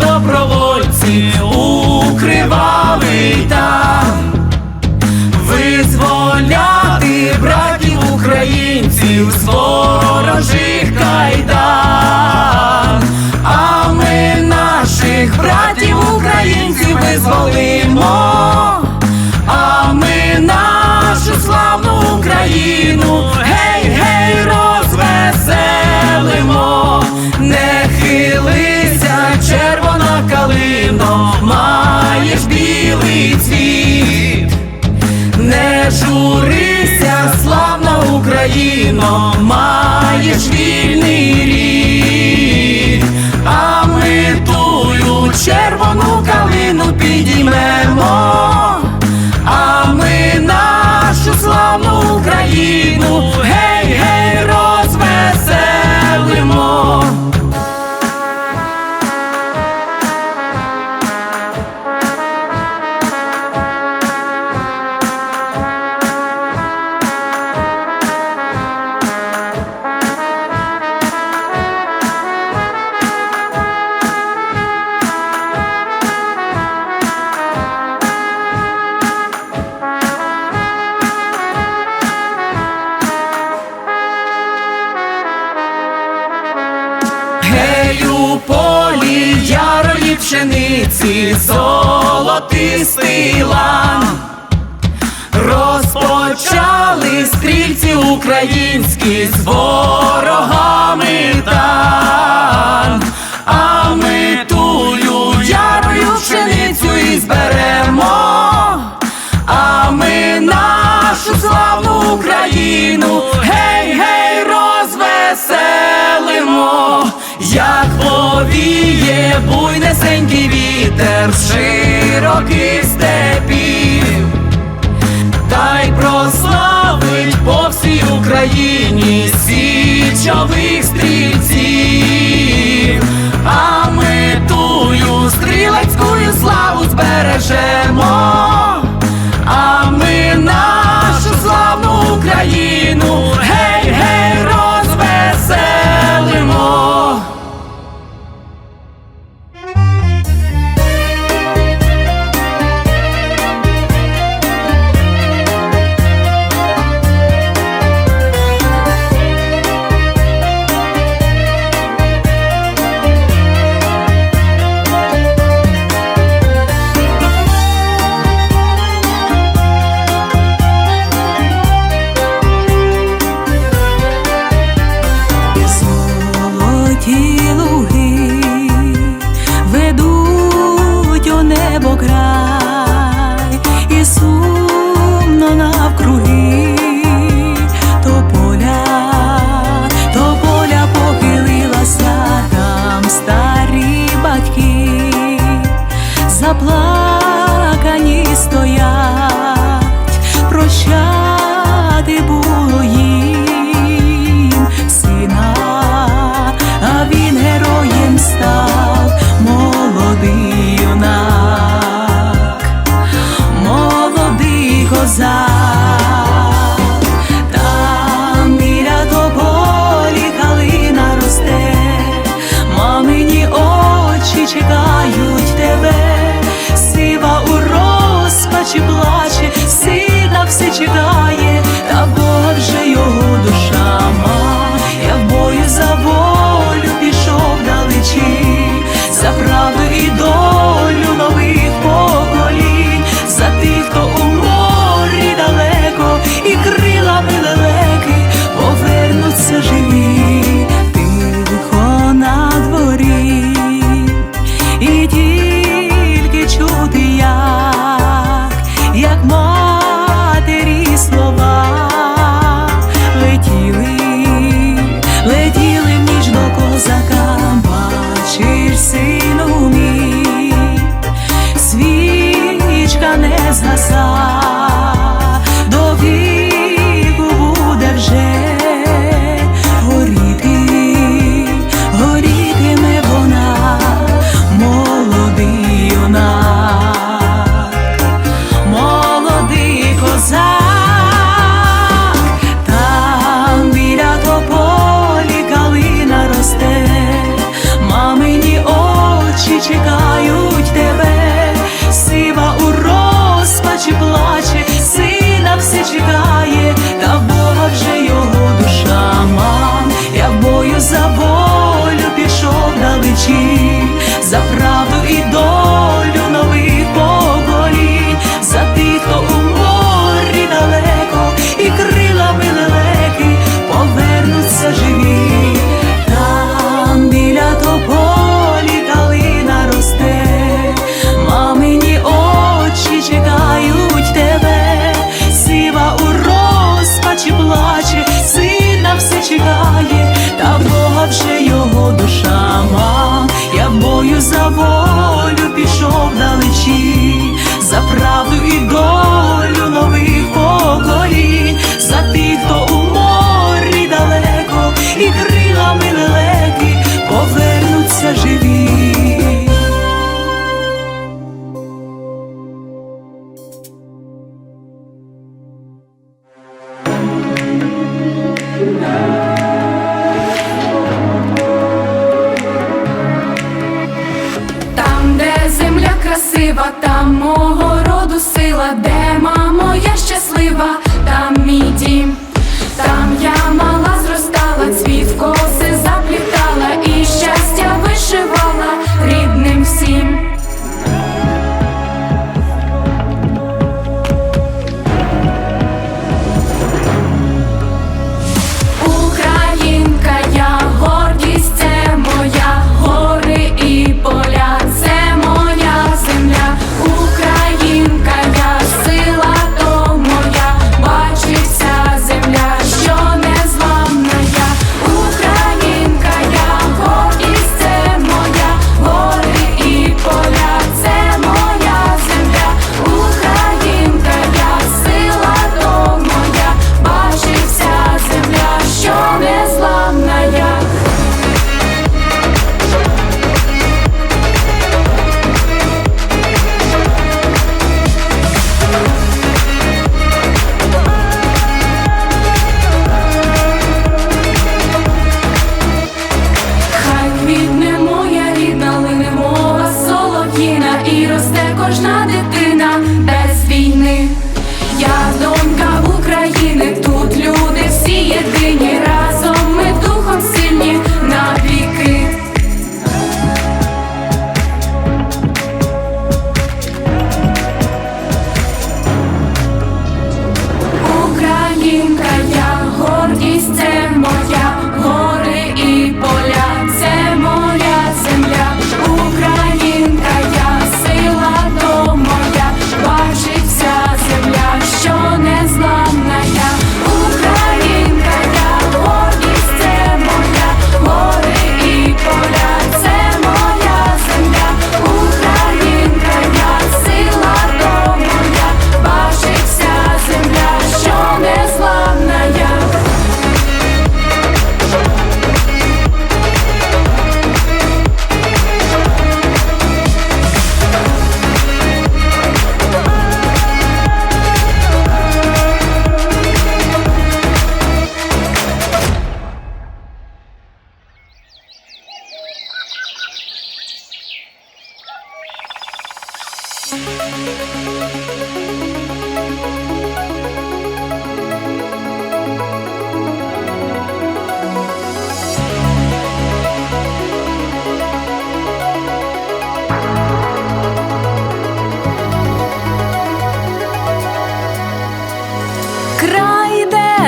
добровольці у кривавий там визволяти братів українців з ворожих кайдан, а ми наших братів українців визволимо, а ми нашу славну Україну, Україно, маєш вільний рік, а ми тую червону калину підіймемо, золотистий. Розпочали стрільці українські з ворогами тан, а ми тую ярою пшеницю і зберемо, а ми нашу славну Україну, гей, гей, розвеселимо, як повіє буйнесенький вітер з широких степів. Та й прославить по всій Україні січових стрільців,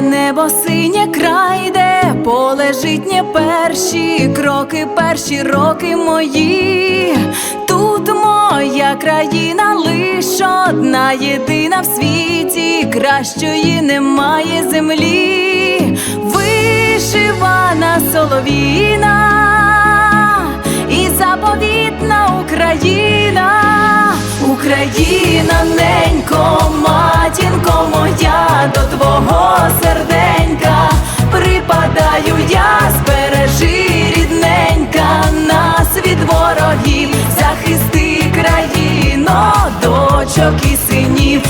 Небо синє край де поле житнє перші кроки, перші роки мої. Тут моя країна лиш одна єдина в світі, кращої немає землі, вишивана соловіна, і заповітна Україна, Україна, ненько, матінко моя, до твого серденька припадаю я. дочок і синів.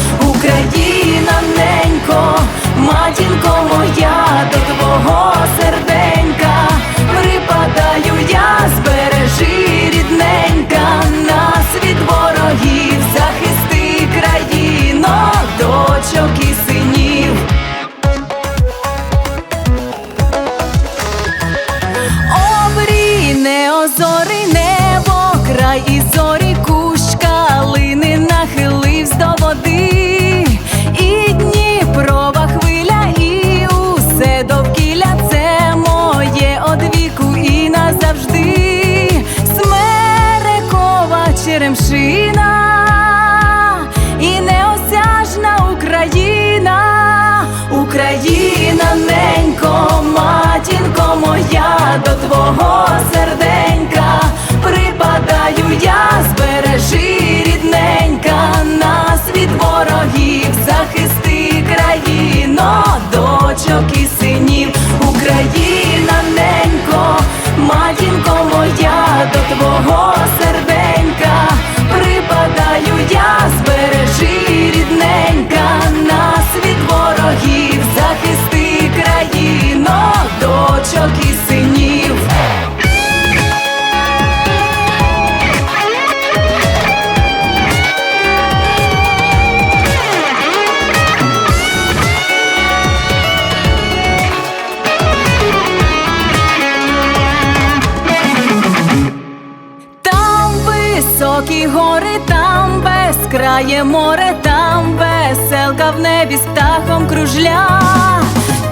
крає море, там веселка в небі з птахом кружля,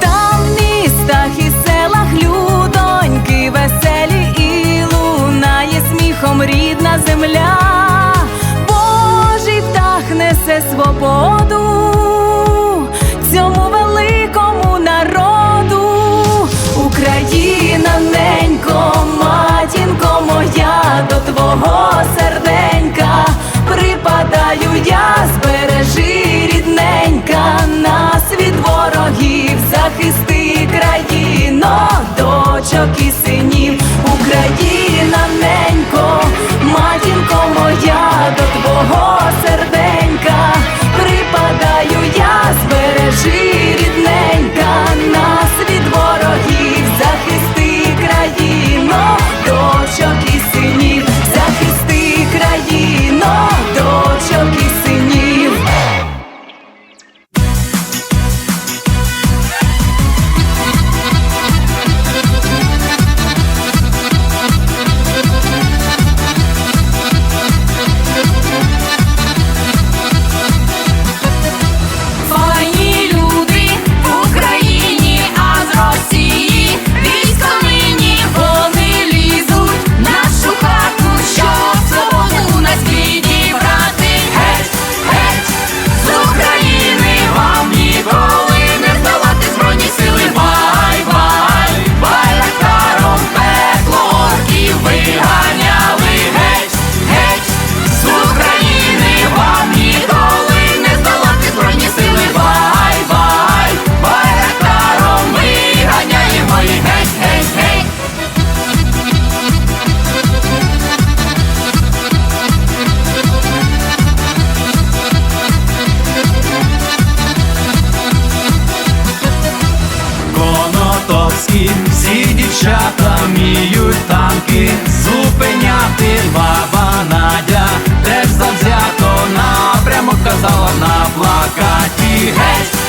там в містах і селах людоньки веселі і лунає сміхом рідна земля, Божий птах несе свободу цьому великому народу, Україна ненько, матінко моя, до твого серденька знаю, я збережи рідненька, нас від ворогів, захисти країно, дочок і синів, Україна ненько, матінко моя до твого. танки зупиняти баба Надя теж завзято напрямок казала на плакаті геть.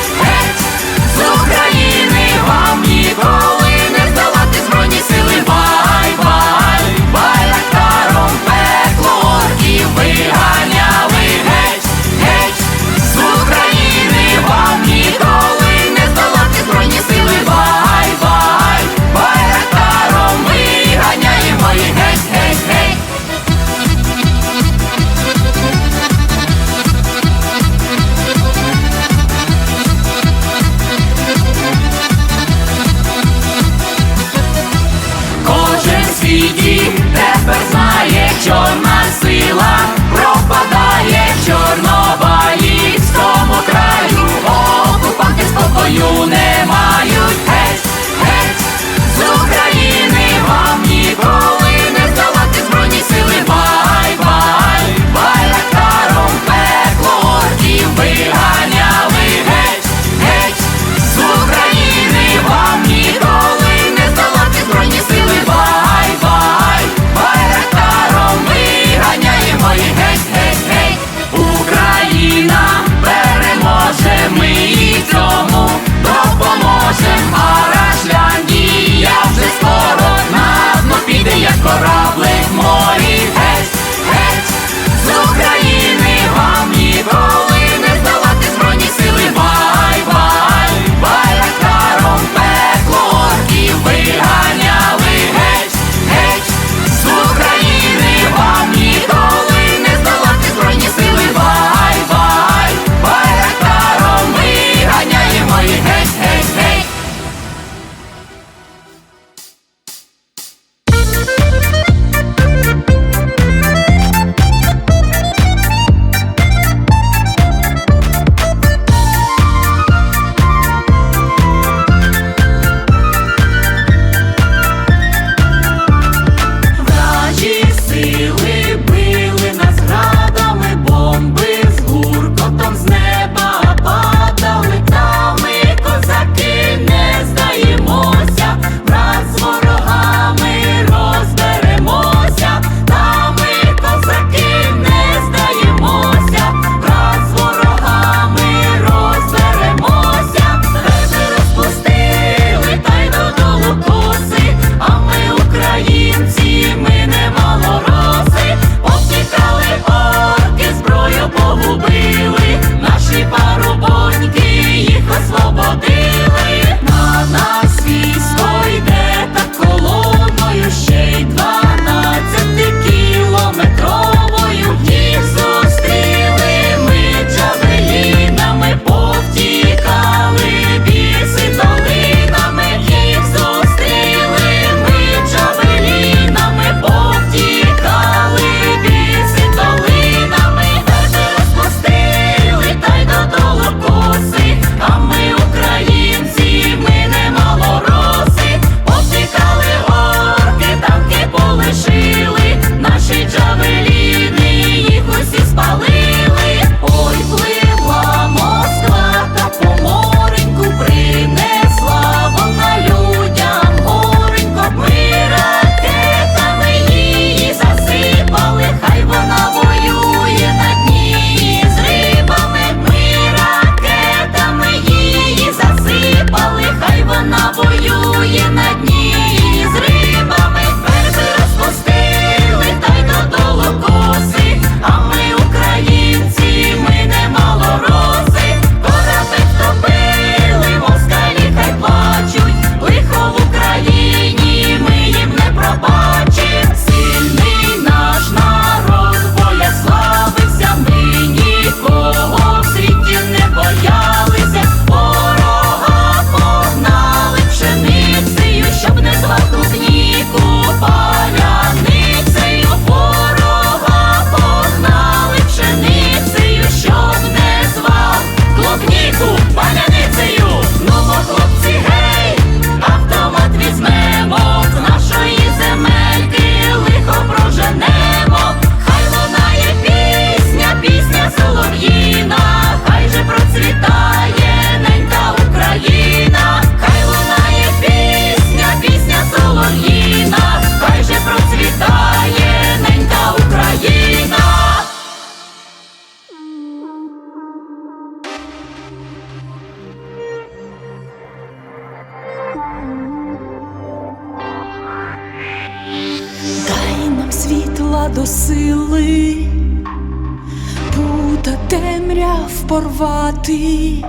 ти,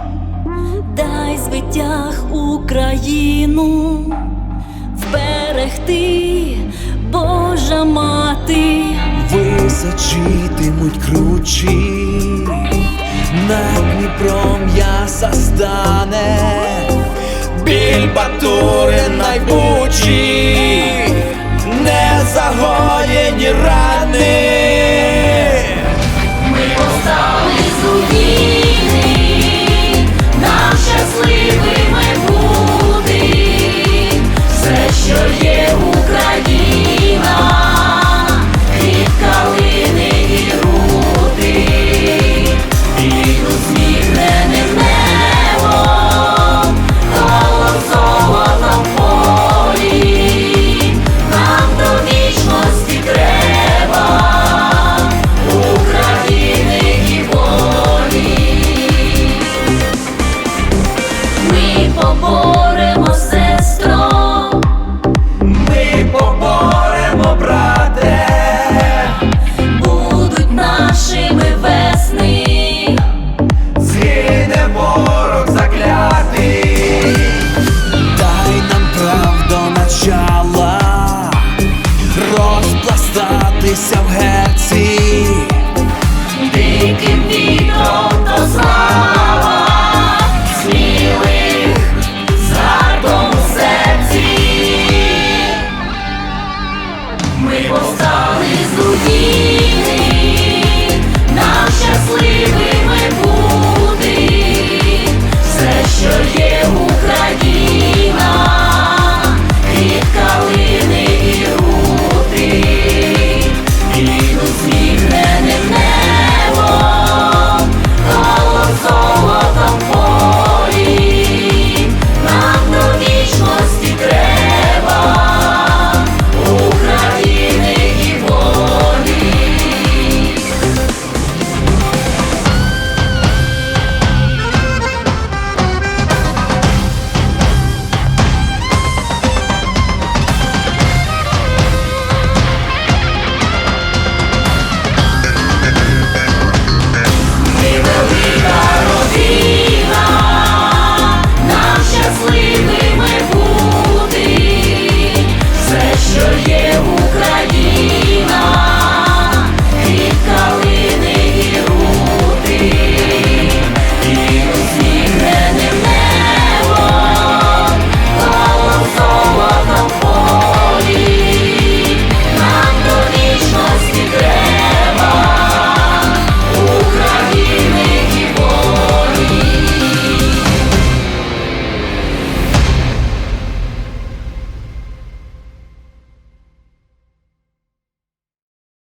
дай звитяг Україну вберегти, Божа мати, височитимуть кручі, над Дніпром м'яса стане, біль батури найбучі, не загоєні рани. тобою.